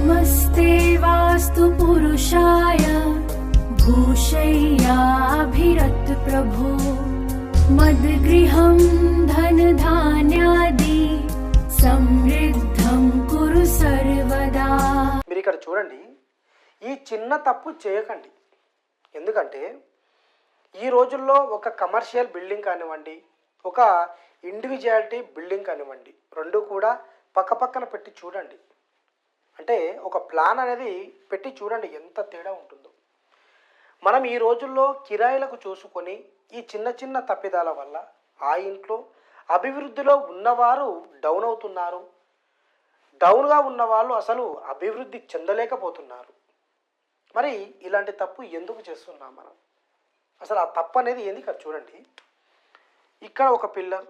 नमस्ते वास्तु पुरुषाय भूषय्याभिरत प्रभो मद्गृहं धनधान्यादि समृद्धं कुरु सर्वदा మీరు ఇక్కడ చూడండి ఈ చిన్న తప్పు చేయకండి ఎందుకంటే ఈ రోజుల్లో ఒక కమర్షియల్ బిల్డింగ్ కానివ్వండి ఒక ఇండివిజువాలిటీ బిల్డింగ్ కానివ్వండి రెండు కూడా పక్క పక్కన పెట్టి చూడండి అంటే ఒక ప్లాన్ అనేది పెట్టి చూడండి ఎంత తేడా ఉంటుందో. మనం ఈ రోజుల్లో కిరాయిలకు చూసుకొని ఈ చిన్న చిన్న తప్పిదాల వల్ల ఆ ఇంట్లో అభివృద్ధిలో ఉన్నవారు డౌన్ అవుతున్నారు. డౌన్గా ఉన్న వాళ్ళు అసలు అభివృద్ధి చెందలేకపోతున్నారు. మరి ఇలాంటి తప్పు ఎందుకు చేస్తున్నాం మనం? అసలు ఆ తప్పు అనేది ఏంది ఇక్కడ చూడండి. ఇక్కడ ఒక పిల్లర్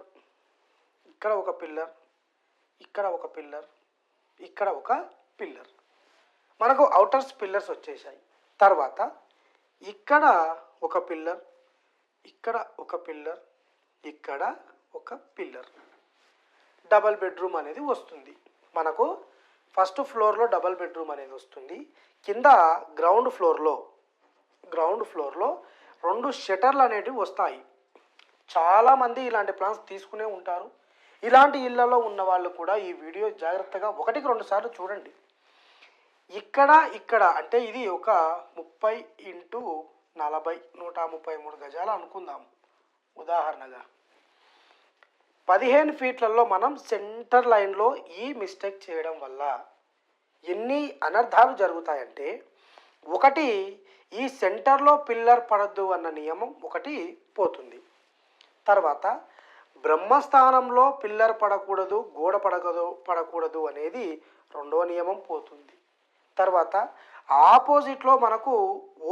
ఇక్కడ ఒక పిల్లర్ ఇక్కడ ఒక పిల్లర్ ఇక్కడ ఒక పిల్లర్ మనకు అవుటర్స్ పిల్లర్స్ వచ్చేసాయి తర్వాత ఇక్కడ ఒక పిల్లర్ ఇక్కడ ఒక పిల్లర్ ఇక్కడ ఒక పిల్లర్. డబల్ బెడ్రూమ్ అనేది వస్తుంది. మనకు ఫస్ట్ ఫ్లోర్లో డబల్ బెడ్రూమ్ అనేది వస్తుంది. కింద గ్రౌండ్ ఫ్లోర్లో గ్రౌండ్ ఫ్లోర్లో రెండు షటర్లు అనేటివి వస్తాయి. చాలామంది ఇలాంటి ప్లాన్స్ తీసుకునే ఉంటారు. ఇలాంటి ఇళ్ళలో ఉన్న వాళ్ళు కూడా ఈ వీడియో జాగ్రత్తగా ఒకటికి రెండు సార్లు చూడండి. ఇక్కడ ఇక్కడ అంటే ఇది ఒక ముప్పై ఇంటూ నలభై నూట ముప్పై మూడు గజాలు అనుకుందాం. ఉదాహరణగా పదిహేను ఫీట్లలో మనం సెంటర్ లైన్లో ఈ మిస్టేక్ చేయడం వల్ల ఎన్ని అనర్థాలు జరుగుతాయంటే ఒకటి ఈ సెంటర్లో పిల్లర్ పడద్దు అన్న నియమం ఒకటి పోతుంది. తర్వాత బ్రహ్మస్థానంలో పిల్లర్ పడకూడదు గోడ పడకదు పడకూడదు అనేది రెండో నియమం పోతుంది. తర్వాత ఆపోజిట్లో మనకు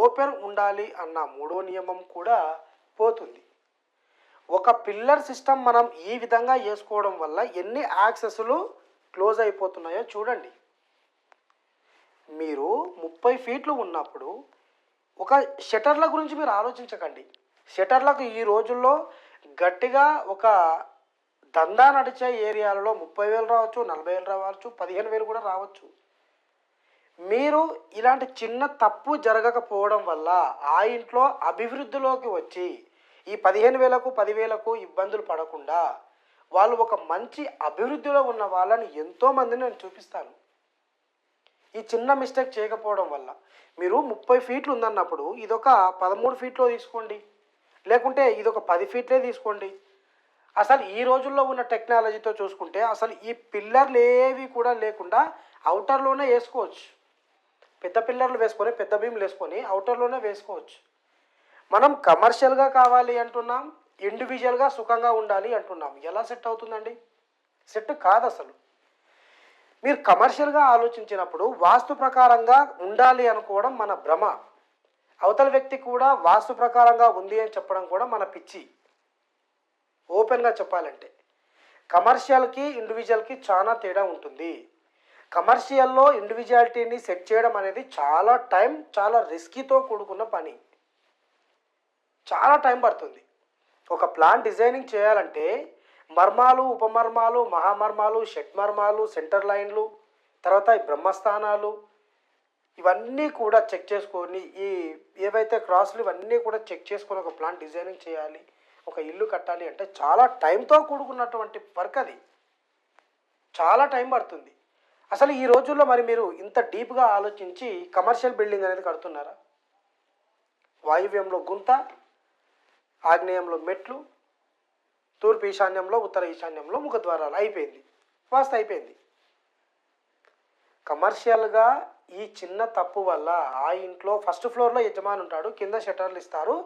ఓపెన్ ఉండాలి అన్న మూడో నియమం కూడా పోతుంది. ఒక పిల్లర్ సిస్టమ్ మనం ఈ విధంగా వేసుకోవడం వల్ల ఎన్ని యాక్సెస్లు క్లోజ్ అయిపోతున్నాయో చూడండి. మీరు ముప్పై ఫీట్లు ఉన్నప్పుడు ఒక షటర్ల గురించి మీరు ఆలోచించకండి. షటర్లకు ఈ రోజుల్లో గట్టిగా ఒక దందా నడిచే ఏరియాలలో ముప్పై వేలు రావచ్చు నలభై వేలు రావచ్చు పదిహేను వేలు కూడా రావచ్చు. మీరు ఇలాంటి చిన్న తప్పు జరగకపోవడం వల్ల ఆ ఇంట్లో అభివృద్ధిలోకి వచ్చి ఈ పదిహేను వేలకు పదివేలకు ఇబ్బందులు పడకుండా వాళ్ళు ఒక మంచి అభివృద్ధిలో ఉన్న వాళ్ళని ఎంతోమందిని నేను చూపిస్తాను. ఈ చిన్న మిస్టేక్ చేయకపోవడం వల్ల. మీరు ముప్పై ఫీట్లు ఉందన్నప్పుడు ఇదొక పదమూడు ఫీట్లో తీసుకోండి. లేకుంటే ఇదొక పది ఫీట్లే తీసుకోండి. అసలు ఈ రోజుల్లో ఉన్న టెక్నాలజీతో చూసుకుంటే అసలు ఈ పిల్లర్లు ఏవి కూడా లేకుండా అవుటర్లోనే వేసుకోవచ్చు. పెద్ద పిల్లర్లు వేసుకొని పెద్ద భీములు వేసుకొని అవుటర్లోనే వేసుకోవచ్చు. మనం కమర్షియల్గా కావాలి అంటున్నాం ఇండివిజువల్గా సుఖంగా ఉండాలి అంటున్నాం. ఎలా సెట్ అవుతుందండి? సెట్ కాదు అసలు. మీరు కమర్షియల్గా ఆలోచించినప్పుడు వాస్తు ప్రకారంగా ఉండాలి అనుకోవడం మన భ్రమ. అవతల వ్యక్తి కూడా వాస్తు ప్రకారంగా ఉంది అని చెప్పడం కూడా మన పిచ్చి. ఓపెన్గా చెప్పాలంటే. కమర్షియల్కి ఇండివిజువల్కి చాలా తేడా ఉంటుంది. కమర్షియల్లో ఇండివిజువాలిటీని సెట్ చేయడం అనేది చాలా టైం చాలా రిస్కీతో కూడుకున్న పని. చాలా టైం పడుతుంది. ఒక ప్లాన్ డిజైనింగ్ చేయాలంటే మర్మాలు ఉపమర్మాలు మహామర్మాలు షట్మర్మాలు సెంటర్ లైన్లు తర్వాత ఈ బ్రహ్మస్థానాలు ఇవన్నీ కూడా చెక్ చేసుకొని ఈ ఏవైతే క్రాసులు ఇవన్నీ కూడా చెక్ చేసుకొని ఒక ప్లాన్ డిజైనింగ్ చేయాలి ఒక ఇల్లు కట్టాలి అంటే చాలా టైంతో కూడుకున్నటువంటి వర్క్ అది. చాలా టైం పడుతుంది. అసలు ఈ రోజుల్లో మరి మీరు ఇంత డీప్గా ఆలోచించి కమర్షియల్ బిల్డింగ్ అనేది కడుతున్నారా? వాయువ్యంలో గుంత ఆగ్నేయంలో మెట్లు తూర్పు ఈశాన్యంలో ఉత్తర ఈశాన్యంలో ముఖద్వారాలు అయిపోయింది. వాస్త అయిపోయింది. కమర్షియల్గా ఈ చిన్న తప్పు వల్ల ఆ ఇంట్లో ఫస్ట్ ఫ్లోర్లో యజమాని ఉంటాడు కింద షటర్లు ఇస్తారు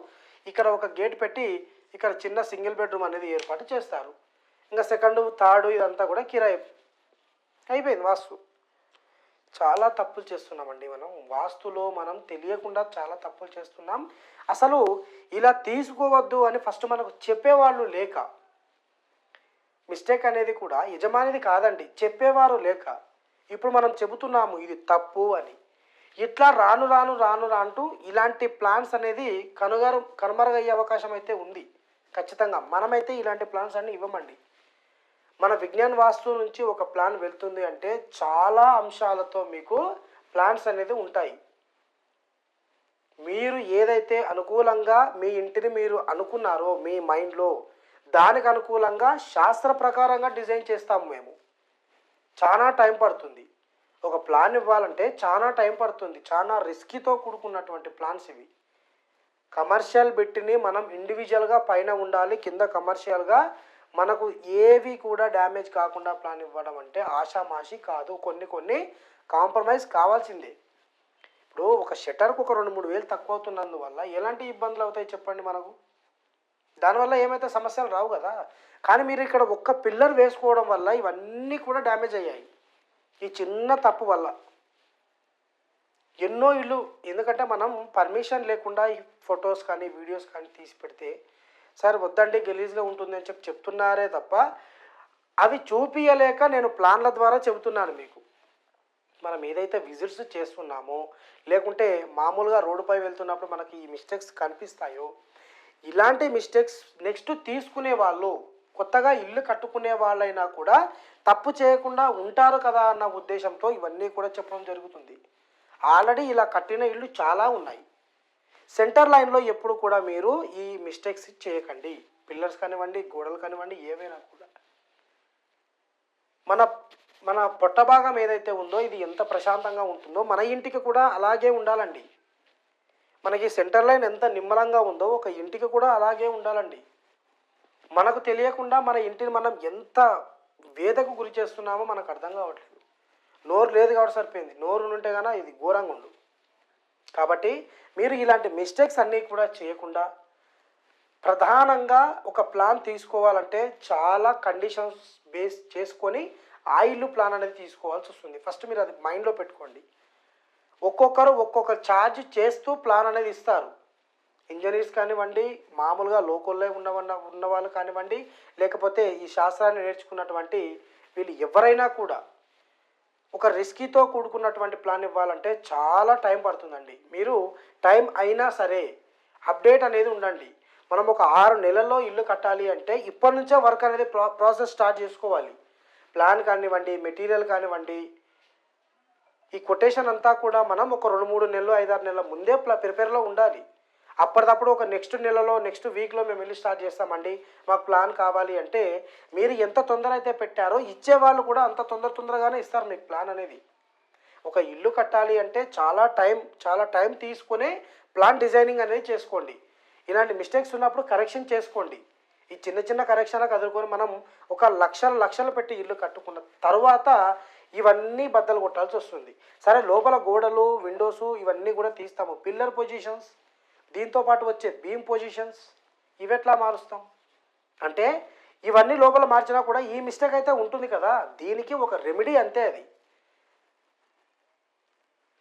ఇక్కడ ఒక గేట్ పెట్టి ఇక్కడ చిన్న సింగిల్ బెడ్రూమ్ అనేది ఏర్పాటు చేస్తారు. ఇంకా సెకండ్ థర్డ్ ఇదంతా కూడా కిరాయి అయిపోయింది వాస్తు. చాలా తప్పులు చేస్తున్నామండి మనం. వాస్తులో మనం తెలియకుండా చాలా తప్పులు చేస్తున్నాం. అసలు ఇలా తీసుకోవద్దు అని ఫస్ట్ మనకు చెప్పేవాళ్ళు లేక మిస్టేక్ అనేది కూడా యజమానిది కాదండి చెప్పేవారు లేక ఇప్పుడు మనం చెబుతున్నాము ఇది తప్పు అని. ఇట్లా రాను రాను రాను రాంటూ ఇలాంటి ప్లాన్స్ అనేది కనుగరు కనుమరుగయ్యే అవకాశం అయితే ఉంది. ఖచ్చితంగా మనమైతే ఇలాంటి ప్లాన్స్ అన్ని ఇవ్వమండి. మన విజ్ఞాన్ వాస్తు నుంచి ఒక ప్లాన్ వెళ్తుంది అంటే చాలా అంశాలతో మీకు ప్లాన్స్ అనేది ఉంటాయి. మీరు ఏదైతే అనుకూలంగా మీ ఇంటిని మీరు అనుకున్నారో మీ మైండ్లో దానికి అనుకూలంగా శాస్త్ర ప్రకారంగా డిజైన్ చేస్తాము మేము. చాలా టైం పడుతుంది. ఒక ప్లాన్ ఇవ్వాలంటే చాలా టైం పడుతుంది. చాలా రిస్కీతో కూడుకున్నటువంటి ప్లాన్స్ ఇవి. కమర్షియల్ బిట్ని మనం ఇండివిజువల్గా పైన ఉండాలి కింద కమర్షియల్గా మనకు ఏవి కూడా డ్యామేజ్ కాకుండా ప్లాన్ ఇవ్వడం అంటే ఆషామాషి కాదు. కొన్ని కొన్ని కాంప్రమైజ్ కావాల్సిందే. ఇప్పుడు ఒక షట్టర్కు ఒక రెండు మూడు వేలు తక్కువ అవుతున్నందువల్ల ఎలాంటి ఇబ్బందులు అవుతాయి చెప్పండి మనకు? దానివల్ల ఏమైతే సమస్యలు రావు కదా. కానీ మీరు ఇక్కడ ఒక్క పిల్లర్ వేసుకోవడం వల్ల ఇవన్నీ కూడా డ్యామేజ్ అయ్యాయి. ఈ చిన్న తప్పు వల్ల. ఎన్నో ఇల్లు ఎందుకంటే మనం పర్మిషన్ లేకుండా ఈ ఫొటోస్ కానీ వీడియోస్ కానీ తీసి పెడితే సార్ వద్దండి గలీజ్గా ఉంటుంది అని చెప్పి చెప్తున్నారే తప్ప అవి చూపించలేక నేను ప్లాన్ల ద్వారా చెబుతున్నాను మీకు. మనం ఏదైతే విజిట్స్ చేస్తున్నామో లేకుంటే మామూలుగా రోడ్డుపై వెళ్తున్నప్పుడు మనకి ఈ మిస్టేక్స్ కనిపిస్తాయో ఇలాంటి మిస్టేక్స్ నెక్స్ట్ తీసుకునే వాళ్ళు కొత్తగా ఇల్లు కట్టుకునే వాళ్ళైనా కూడా తప్పు చేయకుండా ఉంటారు కదా అన్న ఉద్దేశంతో ఇవన్నీ కూడా చెప్పడం జరుగుతుంది. ఆల్రెడీ ఇలా కట్టిన ఇల్లు చాలా ఉన్నాయి. సెంటర్ లైన్లో ఎప్పుడు కూడా మీరు ఈ మిస్టేక్స్ చేయకండి. పిల్లర్స్ కానివ్వండి గోడలు కానివ్వండి ఏవైనా కూడా. మన మన పొట్ట భాగం ఏదైతే ఉందో ఇది ఎంత ప్రశాంతంగా ఉంటుందో మన ఇంటికి కూడా అలాగే ఉండాలండి. మనకి సెంటర్ లైన్ ఎంత నిమ్మలంగా ఉందో ఒక ఇంటికి కూడా అలాగే ఉండాలండి. మనకు తెలియకుండా మన ఇంటిని మనం ఎంత వేదకు గురి చేస్తున్నామో మనకు అర్థం కావట్లేదు. నోరు లేదు కాబట్టి సరిపోయింది. నోరు ఉంటే కానీ ఇది ఘోరంగా ఉండు. కాబట్టి మీరు ఇలాంటి మిస్టేక్స్ అన్నీ కూడా చేయకుండా ప్రధానంగా ఒక ప్లాన్ తీసుకోవాలంటే చాలా కండిషన్స్ బేస్ చేసుకొని ఆయిల్ ప్లాన్ అనేది తీసుకోవాల్సి వస్తుంది. ఫస్ట్ మీరు అది మైండ్లో పెట్టుకోండి. ఒక్కొక్కరు ఒక్కొక్క ఛార్జ్ చేస్తూ ప్లాన్ అనేది ఇస్తారు. ఇంజనీర్స్ కానివ్వండి మామూలుగా లోకల్లో ఉన్నవన్న ఉన్న వాళ్ళు కానివ్వండి లేకపోతే ఈ శాస్త్రాన్ని నేర్చుకున్నటువంటి వీళ్ళు ఎవరైనా కూడా ఒక రిస్కీతో కూడుకున్నటువంటి ప్లాన్ ఇవ్వాలంటే చాలా టైం పడుతుందండి. మీరు టైం అయినా సరే అప్డేట్ అనేది ఉండండి. మనం ఒక ఆరు నెలల్లో ఇల్లు కట్టాలి అంటే ఇప్పటి నుంచే వర్క్ అనేది ప్రా ప్రాసెస్ స్టార్ట్ చేసుకోవాలి. ప్లాన్ కానివ్వండి మెటీరియల్ కానివ్వండి ఈ కొటేషన్ అంతా కూడా మనం ఒక రెండు మూడు నెలలు ఐదారు నెలల ముందే ప్రిపేర్లో ఉండాలి. అప్పటిదప్పుడు ఒక నెక్స్ట్ నెలలో నెక్స్ట్ వీక్లో మేము వెళ్ళి స్టార్ట్ చేస్తామండి. మాకు ప్లాన్ కావాలి అంటే మీరు ఎంత తొందర అయితే పెట్టారో ఇచ్చే వాళ్ళు కూడా అంత తొందర తొందరగానే ఇస్తారు మీకు ప్లాన్ అనేది. ఒక ఇల్లు కట్టాలి అంటే చాలా టైం చాలా టైం తీసుకునే ప్లాన్ డిజైనింగ్ అనేది చేసుకోండి. ఇలాంటి మిస్టేక్స్ ఉన్నప్పుడు కరెక్షన్ చేసుకోండి. ఈ చిన్న చిన్న కరెక్షన్లకు ఎదుర్కొని మనం ఒక లక్షలు లక్షలు పెట్టి ఇల్లు కట్టుకున్న తర్వాత ఇవన్నీ బద్దలు కొట్టాల్సి వస్తుంది. సరే లోపల గోడలు విండోస్ ఇవన్నీ కూడా తీస్తాము. పిల్లర్ పొజిషన్స్ దీంతో పాటు వచ్చే బీమ్ పొజిషన్స్ ఇవెట్లా మారుస్తాం? అంటే ఇవన్నీ లోపల మార్చినా కూడా ఈ మిస్టేక్ అయితే ఉంటుంది కదా? దీనికి ఒక రెమెడీ అంతే అది.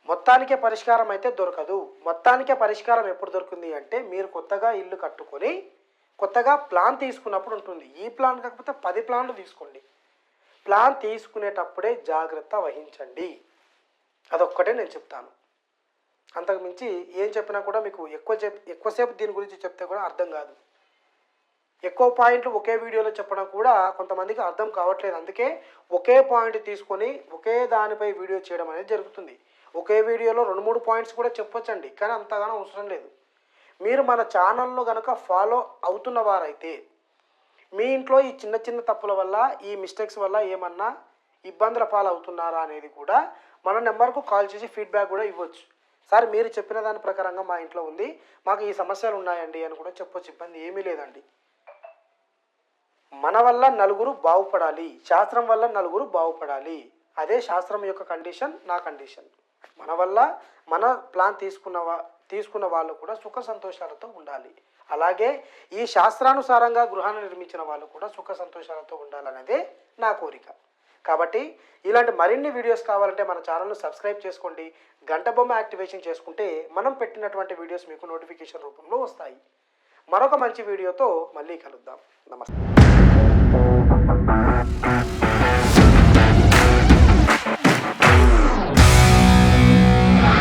మొత్తానికే పరిష్కారం అయితే దొరకదు. మొత్తానికే పరిష్కారం ఎప్పుడు దొరుకుతుంది అంటే మీరు కొత్తగా ఇల్లు కట్టుకొని కొత్తగా ప్లాన్ తీసుకున్నప్పుడు ఉంటుంది. ఈ ప్లాన్ కాకపోతే పది ప్లాన్లు తీసుకోండి. ప్లాన్ తీసుకునేటప్పుడే జాగ్రత్త వహించండి. అదొక్కటే నేను చెప్తాను. అంతకు మించి ఏం చెప్పినా కూడా మీకు ఎక్కువ చెప్ ఎక్కువసేపు దీని గురించి చెప్తే కూడా అర్థం కాదు. ఎక్కువ పాయింట్లు ఒకే వీడియోలో చెప్పడం కూడా కొంతమందికి అర్థం కావట్లేదు. అందుకే ఒకే పాయింట్ తీసుకొని ఒకే దానిపై వీడియో చేయడం అనేది జరుగుతుంది. ఒకే వీడియోలో రెండు మూడు పాయింట్స్ కూడా చెప్పొచ్చండి కానీ అంతగానో అవసరం లేదు. మీరు మన ఛానల్లో కనుక ఫాలో అవుతున్న వారైతే మీ ఇంట్లో ఈ చిన్న చిన్న తప్పుల వల్ల ఈ మిస్టేక్స్ వల్ల ఏమన్నా ఇబ్బందుల పాలవుతున్నారా అనేది కూడా మన నెంబర్కు కాల్ చేసి ఫీడ్బ్యాక్ కూడా ఇవ్వచ్చు. సార్ మీరు చెప్పిన దాని ప్రకారంగా మా ఇంట్లో ఉంది. మాకు ఈ సమస్యలు ఉన్నాయండి అని కూడా చెప్పొచ్చు ఇబ్బంది ఏమీ లేదండి. మన వల్ల నలుగురు బాగుపడాలి. శాస్త్రం వల్ల నలుగురు బాగుపడాలి. అదే శాస్త్రం యొక్క కండిషన్ నా కండిషన్. మన వల్ల మన ప్లాన్ తీసుకున్న వా తీసుకున్న వాళ్ళు కూడా సుఖ సంతోషాలతో ఉండాలి. అలాగే ఈ శాస్త్రానుసారంగా గృహాన్ని నిర్మించిన వాళ్ళు కూడా సుఖ సంతోషాలతో ఉండాలనేదే నా కోరిక. కాబట్టి ఇలాంటి మరిన్ని వీడియోస్ కావాలంటే మన ఛానల్ను సబ్స్క్రైబ్ చేసుకోండి. గంట బొమ్మ యాక్టివేషన్ చేసుకుంటే మనం పెట్టినటువంటి వీడియోస్ మీకు నోటిఫికేషన్ రూపంలో వస్తాయి. మరొక మంచి వీడియోతో మళ్ళీ కలుద్దాం. నమస్తే.